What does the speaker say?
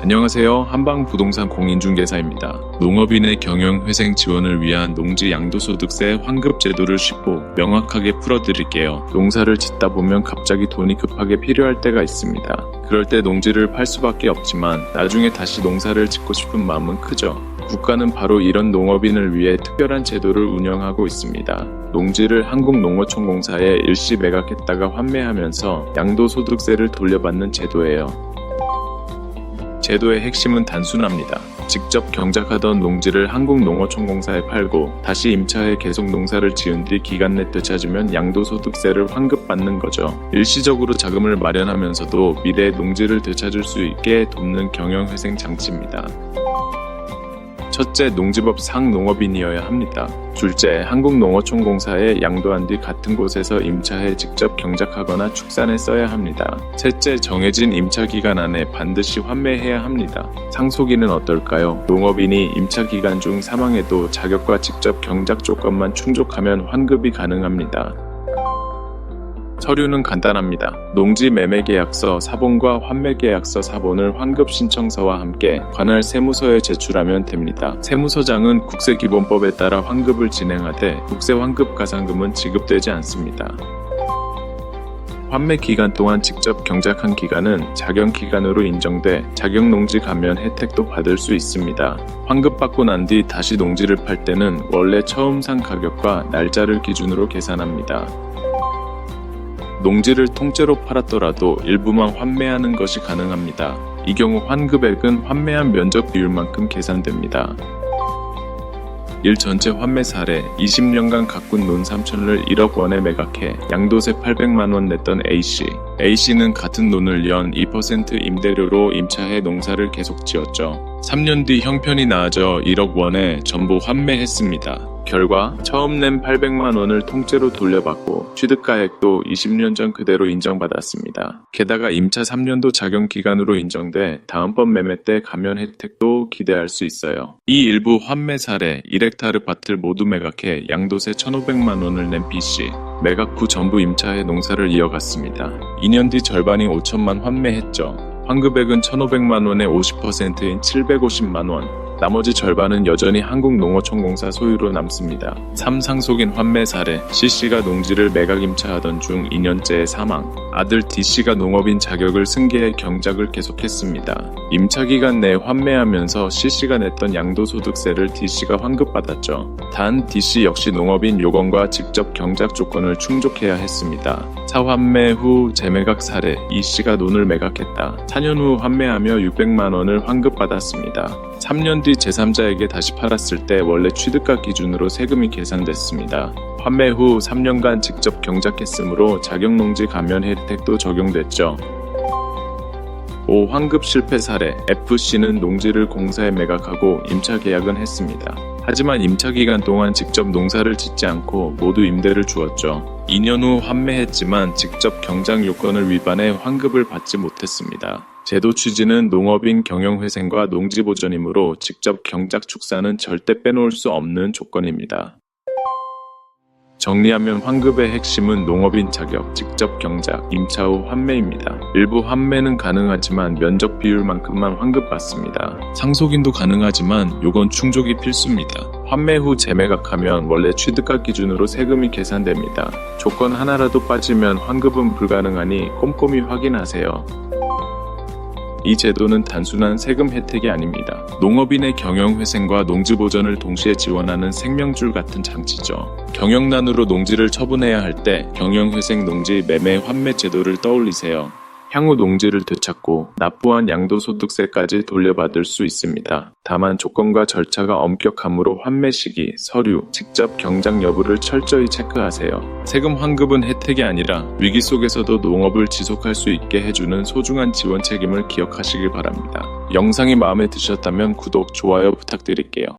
안녕하세요. 한방부동산 공인중개사입니다. 농업인의 경영회생 지원을 위한 농지 양도소득세 환급 제도를 쉽고 명확하게 풀어드릴게요. 농사를 짓다 보면 갑자기 돈이 급하게 필요할 때가 있습니다. 그럴 때 농지를 팔 수밖에 없지만 나중에 다시 농사를 짓고 싶은 마음은 크죠. 국가는 바로 이런 농업인을 위해 특별한 제도를 운영하고 있습니다. 농지를 한국농어촌공사에 일시 매각했다가 환매하면서 양도소득세를 돌려받는 제도예요. 제도의 핵심은 단순합니다. 직접 경작하던 농지를 한국농어촌공사에 팔고 다시 임차해 계속 농사를 지은 뒤 기간 내 되찾으면 양도소득세를 환급받는 거죠. 일시적으로 자금을 마련하면서도 미래 농지를 되찾을 수 있게 돕는 경영회생 장치입니다. 첫째, 농지법 상농업인이어야 합니다. 둘째, 한국농어촌공사에 양도한 뒤 같은 곳에서 임차해 직접 경작하거나 축산에 써야 합니다. 셋째, 정해진 임차 기간 안에 반드시 환매해야 합니다. 상속인은 어떨까요? 농업인이 임차 기간 중 사망해도 자격과 직접 경작 조건만 충족하면 환급이 가능합니다. 서류는 간단합니다. 농지 매매 계약서 사본과 환매 계약서 사본을 환급 신청서와 함께 관할 세무서에 제출하면 됩니다. 세무서장은 국세기본법에 따라 환급을 진행하되 국세 환급 가산금은 지급되지 않습니다. 환매 기간 동안 직접 경작한 기간은 자경 기간으로 인정돼 자경 농지 가면 혜택도 받을 수 있습니다. 환급받고 난 뒤 다시 농지를 팔 때는 원래 처음 산 가격과 날짜를 기준으로 계산합니다. 농지를 통째로 팔았더라도 일부만 환매하는 것이 가능합니다. 이 경우 환급액은 환매한 면적 비율만큼 계산됩니다. 일 전체 환매 사례 20년간 가꾼 논 3천을 1억 원에 매각해 양도세 800만 원 냈던 A씨. A씨는 같은 논을 연 2% 임대료로 임차해 농사를 계속 지었죠. 3년 뒤 형편이 나아져 1억 원에 전부 환매했습니다. 결과 처음 낸 800만 원을 통째로 돌려받고 취득가액도 20년 전 그대로 인정받았습니다. 게다가 임차 3년도 자격 기간으로 인정돼 다음번 매매 때 감면 혜택도 기대할 수 있어요. 이 일부 환매 사례 1헥타르 밭을 모두 매각해 양도세 1,500만 원을 낸 B씨. 매각 후 전부 임차해 농사를 이어갔습니다. 2년 뒤 절반인 5천만 환매했죠. 환급액은 1,500만 원의 50%인 750만 원. 나머지 절반은 여전히 한국농어촌공사 소유로 남습니다. 3상속인 환매 사례 C씨가 농지를 매각 임차하던 중 2년째에 사망 아들 D씨가 농업인 자격을 승계해 경작을 계속했습니다. 임차 기간 내에 환매하면서 C씨가 냈던 양도소득세를 D씨가 환급받았죠. 단 D씨 역시 농업인 요건과 직접 경작 조건을 충족해야 했습니다. 사환매 후 재매각 사례 E씨가 논을 매각했다. 4년 후 환매하며 600만 원을 환급받았습니다. 3년 뒤 제3자에게 다시 팔았을 때 원래 취득가 기준으로 세금이 계산됐습니다. 판매 후 3년간 직접 경작했으므로 자격농지 감면 혜택도 적용됐죠. 5. 환급 실패 사례 FC는 농지를 공사에 매각하고 임차 계약은 했습니다. 하지만 임차 기간 동안 직접 농사를 짓지 않고 모두 임대를 주었죠. 2년 후 환매했지만 직접 경작 요건을 위반해 환급을 받지 못했습니다. 제도 취지는 농업인 경영회생과 농지보전이므로 직접 경작 축사는 절대 빼놓을 수 없는 조건입니다. 정리하면 환급의 핵심은 농업인 자격, 직접 경작, 임차 후 환매입니다. 일부 환매는 가능하지만 면적 비율만큼만 환급받습니다. 상속인도 가능하지만 요건 충족이 필수입니다. 환매 후 재매각하면 원래 취득가 기준으로 세금이 계산됩니다. 조건 하나라도 빠지면 환급은 불가능하니 꼼꼼히 확인하세요. 이 제도는 단순한 세금 혜택이 아닙니다. 농업인의 경영회생과 농지보전을 동시에 지원하는 생명줄 같은 장치죠. 경영난으로 농지를 처분해야 할 때 경영회생 농지 매매 환매 제도를 떠올리세요. 향후 농지를 되찾고 납부한 양도소득세까지 돌려받을 수 있습니다. 다만 조건과 절차가 엄격하므로 환매 시기, 서류, 직접 경작 여부를 철저히 체크하세요. 세금 환급은 혜택이 아니라 위기 속에서도 농업을 지속할 수 있게 해주는 소중한 지원 책임을 기억하시길 바랍니다. 영상이 마음에 드셨다면 구독, 좋아요 부탁드릴게요.